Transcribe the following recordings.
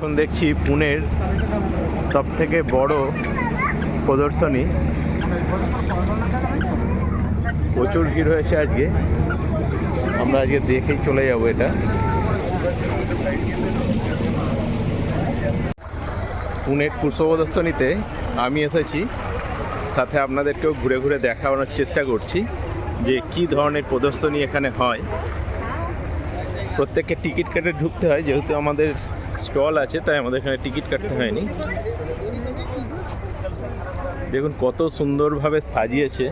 এখন দেখছি পুনের সব থেকে বড় প্রদর্শনী। প্রচুর ভিড় হয়েছে আজকে। আমরা আজকে দেখেই চলে যাব এটা। পুনের পুষ্প প্রদর্শনীতে আমি এসেছি। সাথে আপনাদেরকেও ঘুরে ঘুরে দেখানোর চেষ্টা করছি যে কি ধরনের প্রদর্শনী এখানে হয়। প্রত্যেককে টিকিট কেটে ঢুকতে হয়, যেহেতু আমাদের স্টল আছে, তাই আমাদের এখানে টিকিট কাটতে হয়নি। দেখুন কত সুন্দরভাবে সাজিয়েছে।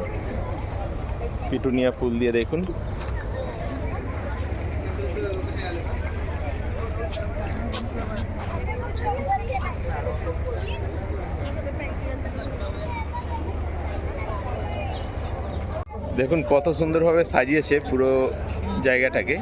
পিটুনিয়া ফুল দিয়ে দেখুন। দেখুন কত সুন্দরভাবে সাজিয়েছে পুরো জায়গাটাকে।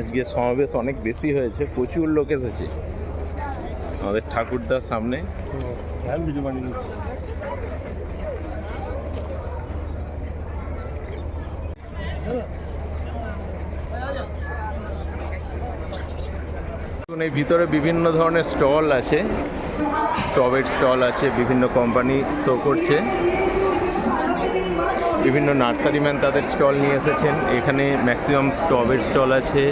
আজকে সমাবেশ অনেক বেশি হয়েছে প্রচুর লোক এসেছে। আমাদের ঠাকুরদার সামনে। এই ভিতরে বিভিন্ন ধরনের স্টল আছে। টবের স্টল আছে, বিভিন্ন কোম্পানি শো করছে। বিভিন্ন নার্সারি ম্যান তাদের স্টল নিয়ে এসেছেন। এখানে ম্যাক্সিমাম স্টবের স্টল আছে।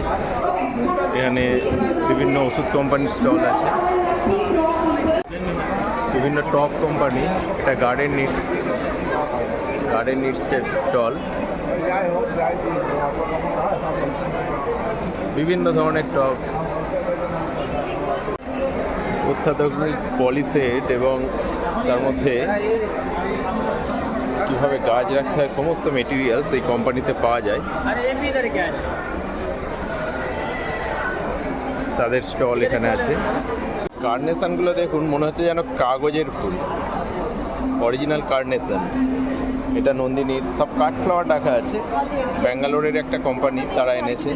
এখানে বিভিন্ন ওষুধ কোম্পানির স্টল আছে। বিভিন্ন টপ কোম্পানি, এটা গার্ডেন নিডস গার্ডেন নিডসের স্টল। বিভিন্ন ধরনের টপ অত্যাধুনিক পলিসেট এবং তার মধ্যে কীভাবে গাছ রাখতে হয় সমস্ত মেটেরিয়ালস এই কোম্পানিতে পাওয়া যায়। তাদের স্টল এখানে আছে। কার্নেশনগুলো দেখুন মনে হচ্ছে যেন কাগজের ফুল। অরিজিনাল কার্নেশন এটা নন্দিনীর সব কাঠফ্লাওয়ার রাখা আছে। ব্যাঙ্গালোরের একটা কোম্পানি তারা এনেছে।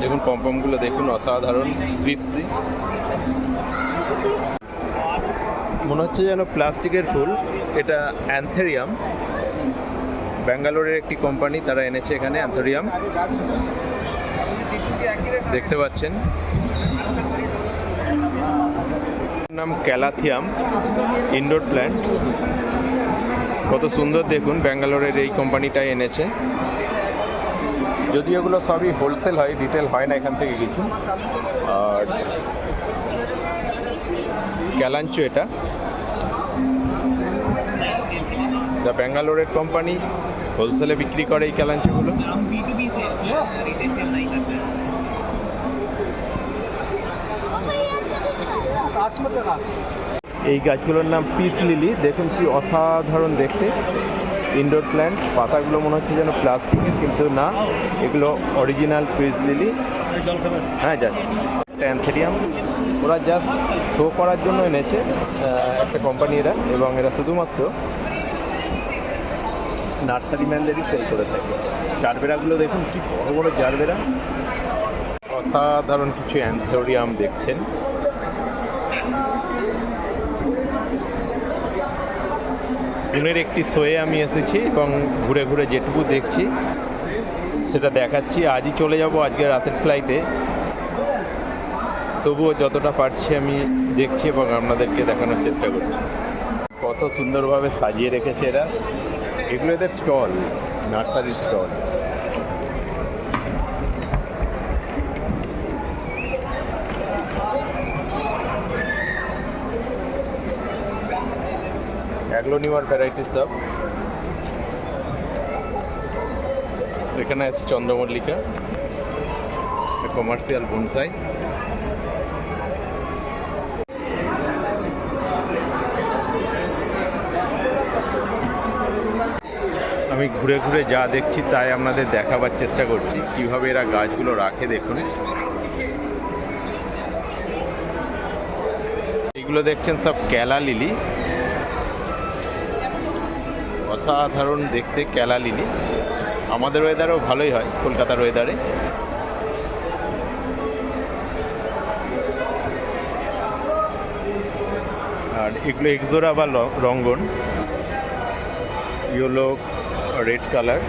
দেখুন পম্পমগুলো দেখুন, অসাধারণ ক্রিপসি মনে হচ্ছে যেন প্লাস্টিকের ফুল, এটা অ্যান্থেরিয়াম ব্যাঙ্গালোরের একটি কোম্পানি তারা এনেছে এখানে অ্যান্থেরিয়াম দেখতে পাচ্ছেন। নাম ক্যালাথিয়াম ইনডোর প্ল্যান্ট কত সুন্দর দেখুন, ব্যাঙ্গালোরের এই কোম্পানিটাই এনেছে। যদি এগুলো সবই হোলসেল হয় রিটেল হয় না এখান থেকে কিছু। আর ক্যালাঞ্চো এটা। দ্য ব্যাঙ্গালোরের কোম্পানি হোলসেলে বিক্রি করে এই ক্যালাঞ্চুগুলো এই গাছগুলোর নাম পিস লিলি দেখুন কি অসাধারণ দেখতে। ইনডোর প্ল্যান্ট পাতাগুলো মনে হচ্ছে যেন প্লাস্টিকের কিন্তু না, এগুলো অরিজিনাল পিস লিলি হ্যাঁ যাচ্ছে। অ্যান্থেরিয়াম ওরা জাস্ট শো করার জন্য এনেছে একটা কোম্পানি এরা, এবং এরা শুধুমাত্র নার্সারি ম্যানদেরই সেল করে থাকে। জারবেরাগুলো দেখুন, কি বড় বড় জারবেরা। অসাধারণ কিছু অ্যান্থেরিয়াম দেখছেন। পুনের একটি শোয়ে আমি এসেছি এবং ঘুরে ঘুরে যেটুকু দেখছি, সেটা দেখাচ্ছি। আজই চলে যাব আজকে রাতের ফ্লাইটে তবুও যতটা পারছি আমি দেখছি এবং আপনাদেরকে দেখানোর চেষ্টা করছি। কত সুন্দরভাবে সাজিয়ে রেখেছে এরা। এগুলো এদের স্টল, নার্সারির স্টল। অ্যাগ্লোনিমার ভ্যারাইটিস সব এখানে আছে চন্দ্রমল্লিকা কমার্শিয়াল বনসাই আমি ঘুরে ঘুরে যা দেখছি তাই আপনাদের দেখাবার চেষ্টা করছি, কীভাবে এরা গাছগুলো রাখে দেখুন। এগুলো দেখছেন সব ক্যালা লিলি। অসাধারণ দেখতে ক্যালা লিলি আমাদের ওয়েদারও ভালোই হয় কলকাতার ওয়েদারে আর এগুলো এক্সোরা বা রঙ্গন। Yellow red colour